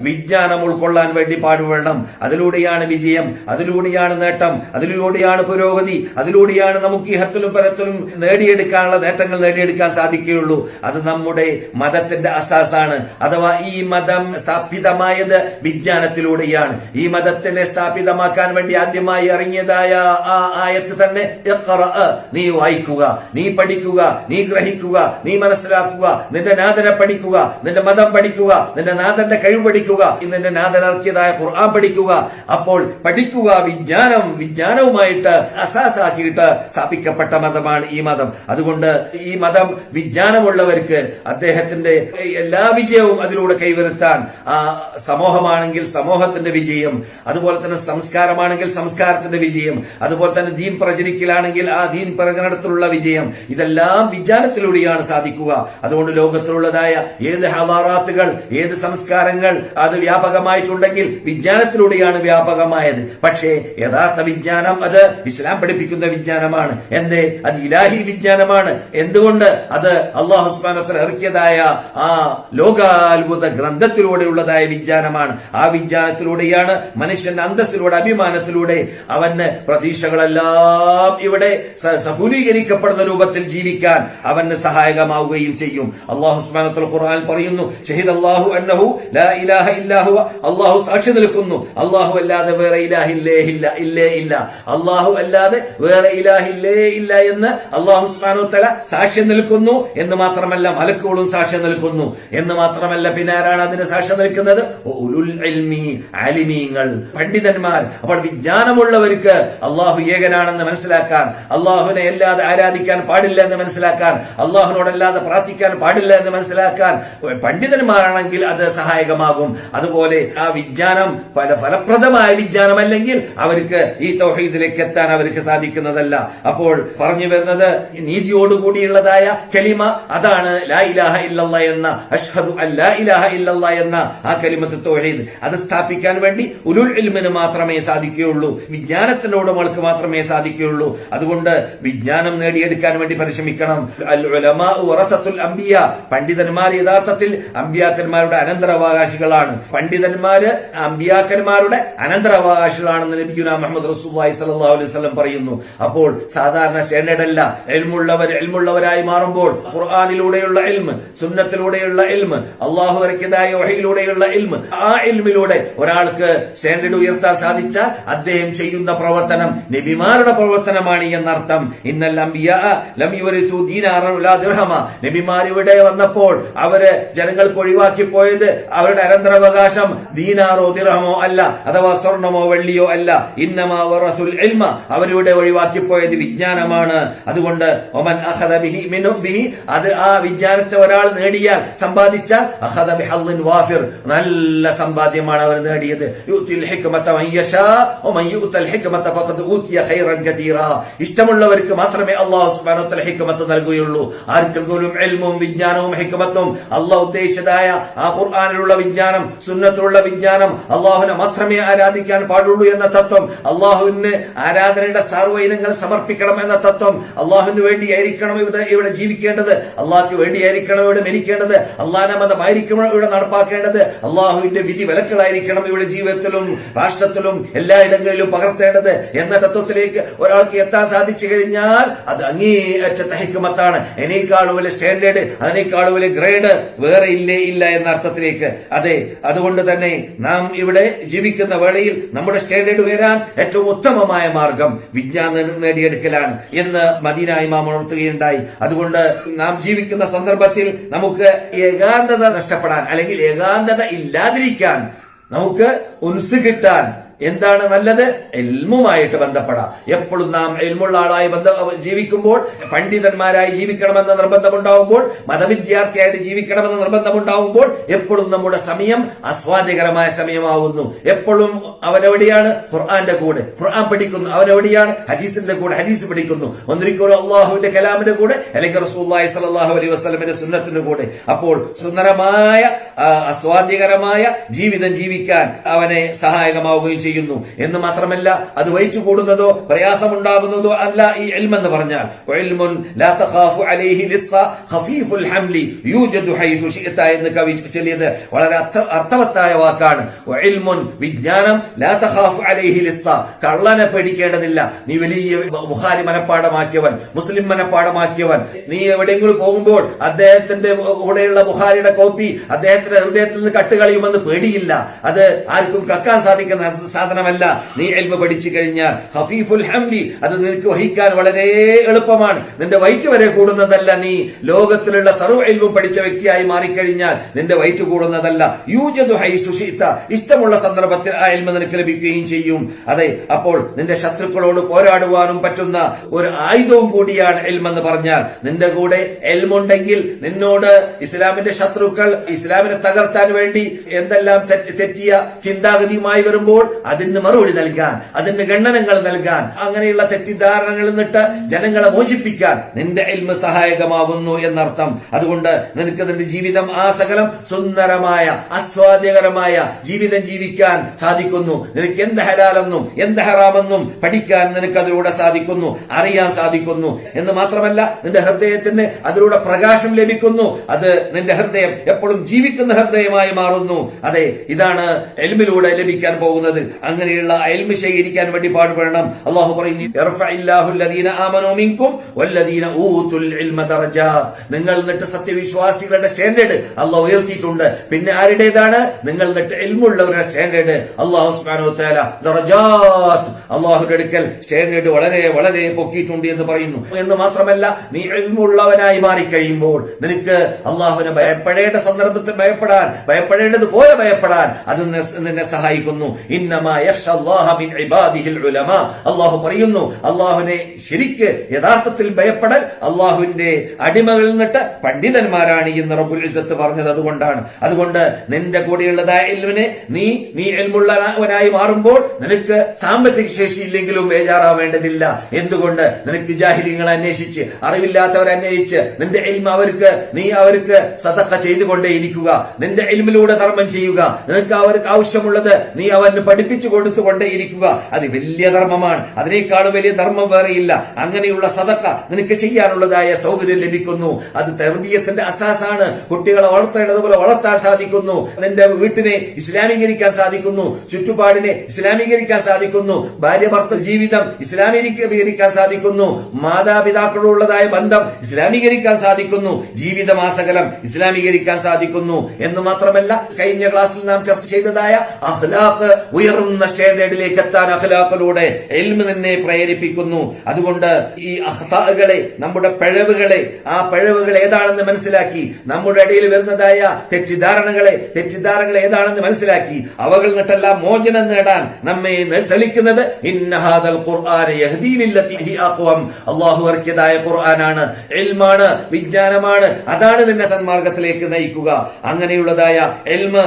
വിജ്ഞാനം ഉൾക്കൊള്ളാൻ വേണ്ടി പാടുപെടണം. അതിലൂടെയാണ് വിജയം അതിലൂടെയാണ് നേട്ടം അതിലൂടെയാണ് പുരോഗതി അതിലൂടെയാണ് നമുക്ക് ഈ ഹത്തിലും പരത്തിലും നേടിയെടുക്കാനുള്ള നേട്ടങ്ങൾ നേടിയെടുക്കാൻ സാധിക്കുകയുള്ളൂ. അത് നമ്മുടെ മതത്തിന്റെ അസാസാണ്. അഥവാ ഈ മതം സ്ഥാപിതമായത് വിജ്ഞാനത്തിലൂടെയാണ്. ഈ മതത്തിനെ സ്ഥാപിതമാക്കാൻ വേണ്ടി ആദ്യമായി ഇറങ്ങിയതായ ആ ആയത്ത് തന്നെ. നീ വായിക്കുക നീ പഠിക്കുക നീ ഗ്രഹിക്കുക നീ മനസ്സിലാക്കുക നിന്റെ നാഥനെ പഠിക്കുക നിന്റെ മതം പഠിക്കുക നിന്റെ നാഥന്റെ കഴിവ് പഠിക്കുക. നിന്റെ ഇന്നെ ഇറക്കിയതായ ഖുർആൻ പഠിക്കുക അപ്പോൾ പഠിക്കുക വിജ്ഞാനം വിജ്ഞാനവുമായിട്ട് അസാസാക്കിയിട്ട് സ്ഥാപിക്കപ്പെട്ട മതമാണ് ഈ മതം. അതുകൊണ്ട് ഈ മതം വിജ്ഞാനമുള്ളവർക്ക് അദ്ദേഹത്തിന്റെ എല്ലാ വിജയവും അതിലൂടെ കൈവരുത്താൻ ആ സമൂഹമാണെങ്കിൽ സമൂഹത്തിന്റെ വിജയം അതുപോലെ തന്നെ സംസ്കാരമാണെങ്കിൽ സംസ്കാരത്തിന്റെ വിജയം അതുപോലെ തന്നെ ദീൻ പ്രചരിക്കലാണെങ്കിൽ ആ ദീൻ പ്രചരണത്തിലുള്ള വിജയം ഇതെല്ലാം വിജ്ഞാനത്തിലൂടെയാണ് സാധിക്കുക. അതുകൊണ്ട് ലോകത്തിലുള്ളതായ ഏത് ഹവാറാത്തുകൾ ഏത് സംസ്കാരങ്ങൾ അത് വ്യാപകമായിട്ടുണ്ടെങ്കിൽ വിജ്ഞാനത്തിലൂടെയാണ് വ്യാപകമായത്. പക്ഷേ യഥാർത്ഥ വിജ്ഞാനം അത് ഇസ്ലാം പഠിപ്പിക്കുന്ന വിജ്ഞാനമാണ്. എന്തേ? അത് ഇലാഹി വിജ്ഞാനമാണ്. എന്തുകൊണ്ട്? അത് അള്ളാഹു സുബ്ഹാനഹു ഇറക്കിയതായ ആ ലോകാത്ഭുത ഗ്രന്ഥത്തിലൂടെയുള്ളതായ വിജ്ഞാനമാണ്. ആ വിജ്ഞാനത്തിലൂടെയാണ് മനുഷ്യന്റെ അന്തസ്സിലൂടെ അഭിമാനത്തിലൂടെ അവന് പ്രതീക്ഷകളെല്ലാം ഇവിടെ സഫുലീകരിക്കപ്പെടുന്ന രൂപത്തിൽ ജീവിക്കാൻ അവന് സഹായകമാവുകയും ചെയ്യും. അള്ളാഹു സുബ്ഹാനഹു ഖുർആൻ പറയുന്നു ഷഹീദ് അല്ലാഹു അന്നഹു ലാ ഇലാഹ ഇല്ലാഹു അള്ളാഹു സാക്ഷി നിൽക്കുന്നു. അള്ളാഹു അല്ലാതെ വേറെ ഇലാഹില്ലേ ഇല്ല ഇല്ലേ ഇല്ല അള്ളാഹു അല്ലാതെ വേറെ ഇലാഹില്ലേ ഇല്ല എന്ന് അള്ളാഹു സുബ്ഹാനഹു തആല സാക്ഷ്യം നിൽക്കുന്നു എന്ന് മാത്രമല്ല മലക്കുകളും സാക്ഷ്യം നിൽക്കുന്നു എന്ന് മാത്രമല്ല പിന്നെ ആരാണ് അതിന് സാക്ഷ്യം നിൽക്കുന്നത്? ആലിമീങ്ങൾ പണ്ഡിതന്മാർ. അപ്പോൾ വിജ്ഞാനമുള്ളവർക്ക് അള്ളാഹു ഏകനാണെന്ന് മനസ്സിലാക്കാൻ അള്ളാഹുവിനെ അല്ലാതെ ആരാധിക്കാൻ പാടില്ല എന്ന് മനസ്സിലാക്കാൻ അള്ളാഹുനോടല്ലാതെ പ്രാർത്ഥിക്കാൻ പാടില്ല എന്ന് മനസ്സിലാക്കാൻ പണ്ഡിതന്മാരാണെങ്കിൽ അത് സഹായകമാകും. അതുപോലെ ആ വിജ്ഞാനം പല ഫലപ്രദമായ വിജ്ഞാനമല്ലെങ്കിൽ അവർക്ക് ഈ തൗഹീദിലേക്ക് എത്താൻ അവർക്ക് സാധിക്കുന്നതല്ല. അപ്പോൾ പറഞ്ഞു വരുന്നത് നീതിയോടുകൂടിയുള്ളതായ കലിമ അതാണ് ലാ ഇലാഹ ഇല്ലല്ലാ എന്ന അഷ്ഹദു അല്ലാ ഇലാഹ ഇല്ലല്ലാ എന്ന ആ കലിമത്ത് തൗഹീദ്. അത് സ്ഥാപിക്കാൻ വേണ്ടി ഉലുൽ ഇൽമിന് മാത്രമേ സാധിക്കുകയുള്ളൂ. വിജ്ഞാനത്തിന്റെ ഉടമകൾക്ക് മാത്രമേ സാധിക്കുകയുള്ളൂ. അതുകൊണ്ട് വിജ്ഞാനം നേടിയെടുക്കാൻ വേണ്ടി പരിശ്രമിക്കണം. അൽ ഉലമാ അംബിയ പണ്ഡിതന്മാർ യഥാർത്ഥത്തിൽ അമ്പിയാക്കന്മാരുടെ അനന്തരാവകാശികളാണ്. പണ്ഡിതന്മാര് അമ്പിയാക്കന്മാരുടെ അനന്തരാവകാശികളാണെന്ന് ലഭിക്കുന്ന മുഹമ്മദ് റസൂബായി സ്വല്ലല്ലാഹു അലൈഹി വസല്ലം പറയുന്നു. അപ്പോൾ സാധാരണ സ്റ്റാൻഡേർഡ് അല്ല എൽമുള്ളവർ എൽമുള്ളവരായി മാറുമ്പോൾ ഖുർആാനിലൂടെയുള്ള എൽമ് സുന്നത്തിലൂടെയുള്ള എൽമ് അള്ളാഹു വരയ്ക്കതായ വഹയിലൂടെയുള്ള എൽമ് ആ എൽമിലൂടെ ഒരാൾക്ക് സ്റ്റാൻഡേർഡ് ഉയർത്താൻ സാധിച്ച അദ്ദേഹം ചെയ്യുന്ന പ്രവർത്തനം നബിമാരുടെ പ്രവർത്തനമാണ് എന്നർത്ഥം. ഇന്നൽ നബിമാർ ഇവിടെ വന്നപ്പോൾ അവർ ജനങ്ങൾക്ക് ഒഴിവാക്കി പോയത് അവരുടെ അനന്തരാവകാശം ദീനാറോ ദിർഹമോ അല്ല അഥവാ സ്വർണമോ വെള്ളിയോ അല്ല. ഇന്നമാ വറസുൽ ഇൽമ. ഒഴിവാക്കിപ്പോയത് ഒഴിവാക്കി പോയത് വിജ്ഞാനമാണ്. അതുകൊണ്ട് ഒമൻ അഹദ ബിഹി മിനു ബിഹി. അത് ആ വിജ്ഞാനത്തെ ഒരാൾ നേടിയാൽ സമ്പാദിച്ച അഹദ ബിഹല്ലിൻ വാഫിർ. നല്ല സമ്പാദ്യമാണ് അവർ നേടിയത്. യുത്തിൽ ഹിക്മത മൻ ഒമൻ ഹിക്മത ഫഖദ് ഊതിയ ഖൈറൻ കതീറ. ഇഷ്ടമുള്ളവർക്ക് മാത്രമേ അല്ലാഹു സുബ്ഹാനഹു വ തആല ഹിക്മത്ത് നൽകുകയുള്ളൂ. ആർക്കെങ്കിലും ഇൽമും വിജ്ഞാനവും ഹിക്മത്തും അല്ലാഹു ഉദ്ദേശിച്ചതായ ആ ഖുർആനിലുള്ള വിജ്ഞാനം സുന്നത്തിലുള്ള വിജ്ഞാനം. അള്ളാഹുവിനെ മാത്രമേ ആരാധിക്കാൻ പാടുള്ളൂ എന്ന തത്വം. അള്ളാഹുവിന് ആരാധനയുടെ സർവ ഇനങ്ങൾ സമർപ്പിക്കണം എന്ന തത്വം. അള്ളാഹുവിന് വേണ്ടിയായിരിക്കണം ഇവിടെ ഇവിടെ ജീവിക്കേണ്ടത്. അള്ളാഹ്ക്ക് വേണ്ടിയായിരിക്കണം ഇവിടെ മരിക്കേണ്ടത്. അള്ളാഹിന്റെ മതമായിരിക്കണം ഇവിടെ നടപ്പാക്കേണ്ടത്. അള്ളാഹുവിന്റെ വിധി വിലക്കളായിരിക്കണം ഇവിടെ ജീവിതത്തിലും രാഷ്ട്രത്തിലും എല്ലായിടങ്ങളിലും പകർത്തേണ്ടത് എന്ന തത്വത്തിലേക്ക് ഒരാൾക്ക് എത്താൻ സാധിച്ചു കഴിഞ്ഞാൽ അത് അങ്ങേയറ്റത്തെ ഹിക്കുമത്താണ്. എന്നേക്കാൾ വലിയ സ്റ്റാൻഡേർഡ് അതിനേക്കാളും വലിയ ഗ്രേഡ് വേറെ ഇല്ലേ ഇല്ല എന്ന അർത്ഥത്തിലേക്ക്. അതെ അതുകൊണ്ട് തന്നെ നാം ഇവിടെ ജീവിക്കുന്ന വേളയിൽ നമ്മുടെ സ്റ്റാൻഡേർഡ് ഉയരാൻ ഏറ്റവും ഉത്തമമായ മാർഗം വിജ്ഞാനം നേടിയെടുക്കലാണ് എന്ന് മദീന ഇമാം ഉണർത്തുകയുണ്ടായി. അതുകൊണ്ട് നാം ജീവിക്കുന്ന സന്ദർഭത്തിൽ നമുക്ക് ഏകാന്തത നഷ്ടപ്പെടാൻ അല്ലെങ്കിൽ ഏകാന്തത ഇല്ലാതിരിക്കാൻ നമുക്ക് ഉൻസ് കിട്ടാൻ എന്താണ് നല്ലത്? എൽമുമായിട്ട് ബന്ധപ്പെടാം. എപ്പോഴും നാം എൽമുള്ള ആളായി ബന്ധ ജീവിക്കുമ്പോൾ പണ്ഡിതന്മാരായി ജീവിക്കണമെന്ന നിർബന്ധമുണ്ടാവുമ്പോൾ മതവിദ്യാർത്ഥിയായിട്ട് ജീവിക്കണമെന്ന നിർബന്ധമുണ്ടാവുമ്പോൾ എപ്പോഴും നമ്മുടെ സമയം ആസ്വാദ്യകരമായ സമയമാകുന്നു എപ്പോഴും അവനെവിടെയാണ്? ഖുർആന്റെ കൂടെ. ഖുർആൻ പഠിക്കുന്നു. അവനെവിടെയാണ്? ഹദീസിന്റെ കൂടെ. ഹദീസ് പഠിക്കുന്നു. ഒന്നിരിക്കലും അള്ളാഹുവിന്റെ കലാമിന്റെ കൂടെ അല്ലെങ്കിൽ റസൂല്ലായി സലാഹു അലൈഹി വസ്ലമിന്റെ സുന്നത്തിന്റെ കൂടെ. അപ്പോൾ സുന്ദരമായ ആസ്വാദ്യകരമായ ജീവിതം ജീവിക്കാൻ അവനെ സഹായകമാവുകയും ചെയ്യുന്നു. എന്ന് മാത്രമല്ല അത് വയറ്റു കൂടുന്നതോ പ്രയാസമുണ്ടാകുന്നതോ അല്ല ഈ പറഞ്ഞാൽ. യൂജദു ഹൈഥു ശിഅത എന്ന് കവി ചൊല്ലിയത് വളരെ അർത്ഥ- അർത്ഥവത്തായ വാക്കാണ്. വിജ്ഞാനം കള്ളനെ പേടിക്കേണ്ടതില്ല. നീ വലിയ ബുഹാരി മനപ്പാടമാക്കിയവൻ മുസ്ലിം മനപ്പാടമാക്കിയവൻ നീ എവിടെയെങ്കിലും പോകുമ്പോൾ അദ്ദേഹത്തിന്റെ കൂടെയുള്ള ബുഹാരിയുടെ കോപ്പി അദ്ദേഹത്തിന്റെ ഹൃദയത്തിൽ നിന്ന് കട്ടുകളയുമെന്ന് പേടിയില്ല. അത് ആർക്കും കക്കാൻ സാധിക്കുന്ന സാധനമല്ല. നീ എൽമ പഠിച്ചു കഴിഞ്ഞാൽ ഹഫീഫുൽ ഹംലി അത് നിനക്ക് വഹിക്കാൻ വളരെ എളുപ്പമാണ്. നിന്റെ വയറ്റ് വരെ കൂടുന്നതല്ല നീ. ലോകത്തിലുള്ള സർവ എൽവും പഠിച്ച വ്യക്തിയായി മാറിക്കഴിഞ്ഞാൽ നിന്റെ വയറ്റ് കൂടുന്നതല്ല. യൂജദു ഹൈ സുഷീത്ത ഇഷ്ടമുള്ള സന്ദർഭത്തിൽ ആ എൽമ നിനക്ക് ലഭിക്കുകയും ചെയ്യും. അതെ അപ്പോൾ നിന്റെ ശത്രുക്കളോട് പോരാടുവാനും പറ്റുന്ന ഒരു ആയുധവും കൂടിയാണ് എൽമെന്ന് പറഞ്ഞാൽ നിന്റെ കൂടെ എൽമുണ്ടെങ്കിൽ നിന്നോട് ഇസ്ലാമിന്റെ ശത്രുക്കൾ ഇസ്ലാമിനെ തകർത്താൻ വേണ്ടി എന്തെല്ലാം തെറ്റിയ ചിന്താഗതിയുമായി വരുമ്പോൾ അതിന് മറുപടി നൽകാൻ അതിന് ഗണ്ണനങ്ങൾ നൽകാൻ അങ്ങനെയുള്ള തെറ്റിദ്ധാരണകളിൽ നിന്നിട്ട് ജനങ്ങളെ മോചിപ്പിക്കാൻ നിന്റെ എൽമ സഹായകമാകുന്നു എന്നർത്ഥം. അതുകൊണ്ട് നിനക്ക് നിന്റെ ജീവിതം ആ സകലം സുന്ദരമായ ആസ്വാദ്യകരമായ ജീവിതം ജീവിക്കാൻ സാധിക്കുന്നു. നിനക്ക് എന്ത് ഹലാലെന്നും എന്ത് ഹറാമെന്നും പഠിക്കാൻ നിനക്ക് അതിലൂടെ സാധിക്കുന്നു അറിയാൻ സാധിക്കുന്നു. എന്ന് മാത്രമല്ല നിന്റെ ഹൃദയത്തിന് അതിലൂടെ പ്രകാശം ലഭിക്കുന്നു. അത് നിന്റെ ഹൃദയം എപ്പോഴും ജീവിക്കുന്ന ഹൃദയമായി മാറുന്നു. അതെ ഇതാണ് എൽമിലൂടെ ലഭിക്കാൻ പോകുന്നത്. അങ്ങനെയുള്ള അയൽമ ശേഖരിക്കാൻ വേണ്ടി പാടുപെടണം. അള്ളാഹു പറയുന്നു. നിങ്ങൾ നിട്ട് സത്യവിശ്വാസികളുടെ സ്റ്റാൻഡേർഡ് അള്ളാഹ് ഉയർത്തിയിട്ടുണ്ട്. പിന്നെ ആരുടേതാണ്? നിങ്ങൾ നിട്ട് എൽമുള്ളവരുടെ സ്റ്റാൻഡേർഡ്. അള്ളാഹു അള്ളാഹുന്റെ അടുക്കൽ സ്റ്റാൻഡേർഡ് വളരെ വളരെ പൊക്കിയിട്ടുണ്ട് എന്ന് പറയുന്നു. എന്ന് മാത്രമല്ല നീ എൽമുള്ളവനായി മാറിക്കഴിയുമ്പോൾ നിനക്ക് അള്ളാഹുവിനെ ഭയപ്പെടേണ്ട സന്ദർഭത്തിൽ ഭയപ്പെടാൻ ഭയപ്പെടേണ്ടത് പോലെ ഭയപ്പെടാൻ അത് നിന്നെ സഹായിക്കുന്നു. ഇന്നമാ അള്ളാഹു പറയുന്നു അള്ളാഹുനെ ശരിക്ക് യഥാർത്ഥത്തിൽ ഭയപ്പെടൽ അള്ളാഹുവിന്റെ അടിമകളിൽ നിന്നിട്ട് പണ്ഡിതന്മാരാണ് ഈ റബ്ബുൽ ഇസത്ത് പറഞ്ഞത് അതുകൊണ്ടാണ്. അതുകൊണ്ട് നിന്റെ കൂടെയുള്ളതായ എൽവിനെ നീ നീ എൽമുള്ളവനായി മാറുമ്പോൾ നിനക്ക് സാമ്പത്തിക ശേഷി ഇല്ലെങ്കിലും ബേജാറാവേണ്ടതില്ല. എന്തുകൊണ്ട്? നിനക്ക് ജാഹിര്യങ്ങൾ അന്വേഷിച്ച് അറിവില്ലാത്തവരെ അന്വേഷിച്ച് നിന്റെ എൽമ അവർക്ക് നീ അവർക്ക് സതക്ക ചെയ്തുകൊണ്ടേയിരിക്കുക. നിന്റെ എൽമിലൂടെ ധർമ്മം ചെയ്യുക. നിനക്ക് അവർക്ക് ആവശ്യമുള്ളത് നീ അവന് പഠിപ്പിച്ചു കൊടുത്തുകൊണ്ടേയിരിക്കുക. അത് വലിയ ധർമ്മമാണ്. അതിനേക്കാളും വലിയ ധർമ്മം വേറെയില്ല. അങ്ങനെയുള്ള സതക്ക നിനക്ക് ചെയ്യാനുള്ളതായ സൗകര്യം ലഭിക്കുന്നു. അത് തെർബീയത്തിന്റെ അസാസാണ്. കുട്ടികളെ വളർത്തേണ്ടതുപോലെ വളർത്താൻ സാധിക്കുന്നു. നിന്റെ വീട്ടിനെ ഇസ്ലാമീകരിക്കാൻ സാധിക്കുന്നു. ചുറ്റുപാടിനെ ഇസ്ലാമീകരിക്കാൻ സാധിക്കുന്നു. ഭാര്യ ഭർത്തൃ ജീവിതം ഇസ്ലാമീകരിക്കാൻ സാധിക്കുന്നു. മാതാപിതാക്കളോടുള്ളതായ ബന്ധം ഇസ്ലാമീകരിക്കാൻ സാധിക്കുന്നു. ജീവിതമാസകലം ഇസ്ലാമീകരിക്കാൻ സാധിക്കുന്നു. എന്ന് മാത്രമല്ല കഴിഞ്ഞ ക്ലാസ്സിൽ നാം ചർച്ച ചെയ്തതായ അഖ്ലാഖ് ഉയർന്ന സ്റ്റാൻഡേർഡിലേക്ക് എത്താൻ അഖലാഖിലൂടെ എൽമ് നിന്നെ പ്രേരിപ്പിക്കുന്നു. അതുകൊണ്ട് ഈ അഹ്താകളെ നമ്മുടെ പിഴവുകളെ ആ പിഴവുകൾ ഏതാണെന്ന് മനസ്സിലാക്കി. നമ്മുടെ ഇടയിൽ വരുന്നതായ തെറ്റിദ്ധാരണകളെ തെറ്റിദ്ധാരണകൾ ഏതാണെന്ന് മനസ്സിലാക്കി. അവകൾ നിട്ടെല്ലാം മോചനം നേടാൻ നമ്മെ തെളിക്കുന്നത് ഇന്നഹാദൽ ഖുർആന യഹ്ദീ ലില്ലതി ഹി അല്ലാഹു ഇറക്കിയതായ ഖുർആനാണ്. ഇൽമാണ് വിജ്ഞാനമാണ്. അതാണ് നിന്നെ സന്മാർഗത്തിലേക്ക് നയിക്കുക. അങ്ങനെയുള്ളതായ എൽമ്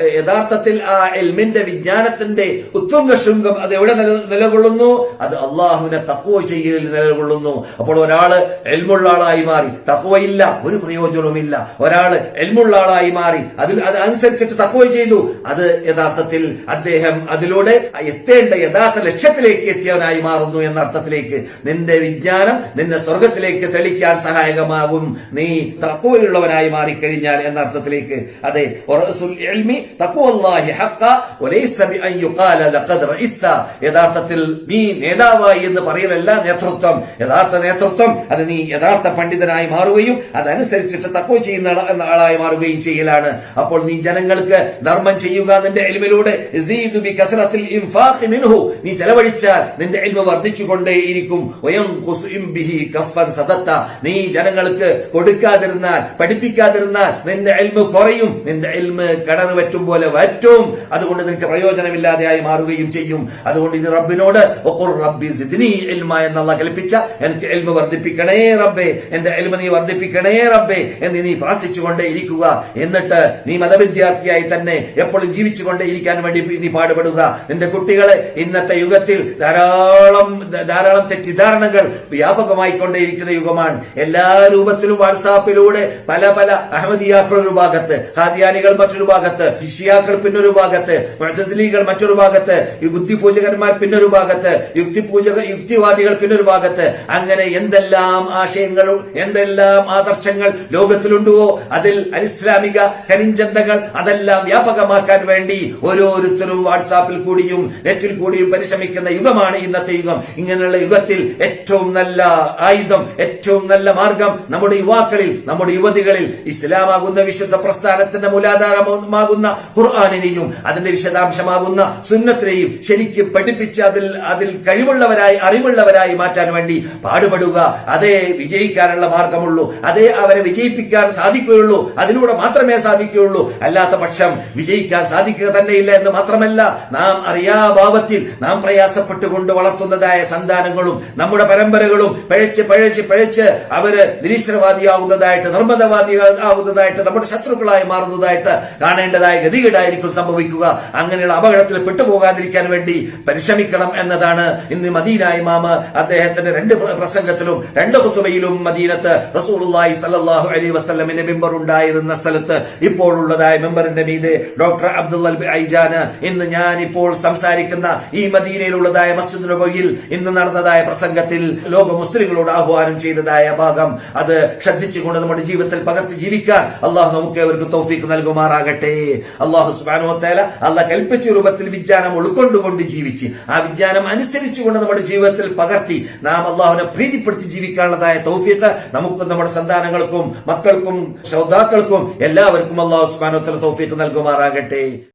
യഥാർത്ഥത്തിൽ ആ എൽമിന്റെ വിജ്ഞാനത്തിന്റെ ഉത്തുംഗ ശൃംഗം അത് എവിടെ നില- നിലകൊള്ളുന്നു? അത് അള്ളാഹുവിനെ തക്കുവ ചെയ്യലിൽ നിലകൊള്ളുന്നു. അപ്പോൾ ഒരാൾ എൽമുള്ള ആളായി മാറി തക്കുവയില്ല ഒരു പ്രയോജനവുമില്ല. ഒരാൾ എൽമുള്ള ആളായി മാറി അതിൽ അത് അനുസരിച്ചിട്ട് തക്കുവ ചെയ്തു. അത് യഥാർത്ഥത്തിൽ അദ്ദേഹം അതിലൂടെ എത്തേണ്ട യഥാർത്ഥ ലക്ഷ്യത്തിലേക്ക് എത്തിയവനായി മാറുന്നു എന്ന അർത്ഥത്തിലേക്ക് നിന്റെ വിജ്ഞാനം നിന്നെ സ്വർഗത്തിലേക്ക് തെളിക്കാൻ സഹായകമാകും. നീ തക്കുവയുള്ളവനായി മാറിക്കഴിഞ്ഞാൽ എന്ന അർത്ഥത്തിലേക്ക് അതെ ലഖദ് റഇസ്ത. യഥാർത്ഥത്തിൽ നീ നേതാവായി എന്ന് പറയലല്ല നേതൃത്വം. യഥാർത്ഥ നേതൃത്വം അത് നീ യഥാർത്ഥ പണ്ഡിതനായി മാറുകയും അതനുസരിച്ചിട്ട് തക്കോ ചെയ്യുന്ന ആളായി മാറുകയും ചെയ്യലാണ്. അപ്പോൾ നീ ജനങ്ങൾക്ക് ധർമ്മം ചെയ്യുക നിന്റെ എലിമിലൂടെ നീ ചെലവഴിച്ചാൽ നിന്റെ എൽമ വർദ്ധിച്ചുകൊണ്ടേ ഇരിക്കും നീ ജനങ്ങൾക്ക് കൊടുക്കാതിരുന്നാൽ പഠിപ്പിക്കാതിരുന്നാൽ നിന്റെ എൽമ കുറയും. നിന്റെ എൽമ കടന്നു വറ്റും പോലെ വറ്റും. അതുകൊണ്ട് നിനക്ക് പ്രയോജനമില്ലാതെയായി മാറുകയും ചെയ്യും. അതുകൊണ്ട് ഇത് റബ്ബിനോട് "വഖുർ റബ്ബി സിദ്നി ഇൽമ എന്നുള്ള കൽപ്പിച്ച. എനിക്ക് എൽമ വർദ്ധിപ്പിക്കണേ റബ്ബേ. എന്റെ എൽമ നീ വർദ്ധിപ്പിക്കണേ റബ്ബേ. എന്ന് നീ പ്രാർത്ഥിച്ചുകൊണ്ടേ ഇരിക്കുക എന്നിട്ട് നീ മതവിദ്യാർത്ഥിയായി തന്നെ എപ്പോഴും ജീവിച്ചുകൊണ്ടേ ഇരിക്കാൻ വേണ്ടി നീ പാടുപെടുക. നിന്റെ കുട്ടികളെ ഇന്നത്തെ യുഗത്തിൽ ധാരാളം ധാരാളം തെറ്റിദ്ധാരണകൾ വ്യാപകമായി കൊണ്ടേയിരിക്കുന്ന യുഗമാണ്. എല്ലാ രൂപത്തിലും വാട്സാപ്പിലൂടെ പല പല അഹമ്മദിയാക്കൾ ഒരു ഭാഗത്ത് ഖാദിയാനികൾ മറ്റൊരു ഭാഗത്ത് ഷിയാക്കൾ പിന്നൊരു ഭാഗത്ത് മുഅ്തസിലികൾ മറ്റൊരു ഭാഗത്ത് ഈ ബുദ്ധിപൂജകന്മാർ പിന്നൊരു ഭാഗത്ത് യുക്തിപൂജക യുക്തിവാദികൾ പിന്നൊരു ഭാഗത്ത്. അങ്ങനെ എന്തെല്ലാം ആശയങ്ങൾ എന്തെല്ലാം ആദർശങ്ങൾ ലോകത്തിലുണ്ടോ? അതിൽ അനിസ്ലാമിക കരിഞ്ചന്തകൾ അതെല്ലാം വ്യാപകമാക്കാൻ വേണ്ടി ഓരോരുത്തരും വാട്സാപ്പിൽ കൂടിയും നെറ്റിൽ കൂടിയും പരിശ്രമിക്കുന്ന യുഗമാണ് ഇന്നത്തെ യുഗം. ഇങ്ങനെയുള്ള യുഗത്തിൽ ഏറ്റവും നല്ല ആയുധം ഏറ്റവും നല്ല മാർഗം നമ്മുടെ യുവാക്കളിൽ നമ്മുടെ യുവതികളിൽ ഇസ്ലാമാകുന്ന വിശുദ്ധ പ്രസ്ഥാനത്തിന്റെ മൂലാധാരമാകുന്ന ഖുർആാനിനെയും അതിന്റെ വിശദാംശമാകുന്ന സുന്നത്തിനെയും ശരിക്ക് പഠിപ്പിച്ച് അതിൽ അതിൽ കഴിവുള്ളവരായി അറിവുള്ളവരായി മാറ്റാൻ വേണ്ടി പാടുപെടുക. അതേ വിജയിക്കാനുള്ള മാർഗമുള്ളൂ. അതേ അവരെ വിജയിപ്പിക്കാൻ സാധിക്കുകയുള്ളൂ. അതിലൂടെ മാത്രമേ സാധിക്കുകയുള്ളൂ. അല്ലാത്ത പക്ഷം വിജയിക്കാൻ സാധിക്കുക തന്നെയില്ല എന്ന് മാത്രമല്ല നാം അറിയാഭാവത്തിൽ നാം പ്രയാസപ്പെട്ടുകൊണ്ട് വളർത്തുന്നതായ സന്താനങ്ങളും നമ്മുടെ പരമ്പരകളും പഴച്ച് പഴച്ച് പഴച്ച് അവർ നിരീശ്വരവാദിയാവുന്നതായിട്ട് നിർമ്മതവാദി ആവുന്നതായിട്ട് നമ്മുടെ ശത്രുക്കളായി മാറുന്നതായിട്ട് കാണേണ്ടതായ ഗതികേടായിരിക്കും സംഭവിക്കുക. അങ്ങനെയുള്ള അപകടത്തിൽ പെട്ടുപോകാതിരിക്കാൻ വേണ്ടി പരിശ്രമിക്കണം എന്നതാണ് ഇന്ന് മദീന ഇമാമ് അദ്ദേഹത്തിന്റെ രണ്ട് പ്ര- പ്രസംഗത്തിലും രണ്ട് കുത്തുബയിലും മദീനത്ത് റസൂലുള്ളാഹി സല്ലല്ലാഹു അലൈഹി വസല്ലമിന്റെ മെമ്പർ ഉണ്ടായിരുന്ന സ്ഥലത്ത് ഇപ്പോൾ ഉള്ളതായ മെമ്പറിന്റെ മീതെ ഡോക്ടർ അബ്ദുൽ ഐജാന് ഇന്ന് ഞാൻ ഇപ്പോൾ സംസാരിക്കുന്ന ഈ മദീനയിലുള്ളതായ മസ്ജിദ് നബവിയിൽ ഇന്ന് നടന്നതായ പ്രസംഗത്തിൽ ലോക മുസ്ലിങ്ങളോട് ആഹ്വാനം ചെയ്തതായ ഭാഗം. അത് ശ്രദ്ധിച്ചുകൊണ്ട് നമ്മുടെ ജീവിതത്തിൽ പകർത്തി ജീവിക്കാൻ അള്ളാഹു നമുക്ക് അവർക്ക് തൗഫീക്ക് നൽകുമാറാകട്ടെ. അള്ളാഹു സുബാനോത്തേല അല്ല കൽപ്പിച്ച രൂപത്തിൽ വിജ്ഞാനം ഉൾക്കൊണ്ടുകൊണ്ട് ജീവിച്ച് ആ വിജ്ഞാനം അനുസരിച്ചുകൊണ്ട് നമ്മുടെ ജീവിതത്തിൽ പകർത്തി നാം അള്ളാഹുവിനെ പ്രീതിപ്പെടുത്തി ജീവിക്കാനുള്ളതായ തൗഫീക്ക് നമുക്കും നമ്മുടെ സന്താനങ്ങൾക്കും മക്കൾക്കും ശ്രോതാക്കൾക്കും എല്ലാവർക്കും അള്ളാഹു സുബാനോത്തല തല തൗഫീക്ക് നൽകുമാറാകട്ടെ.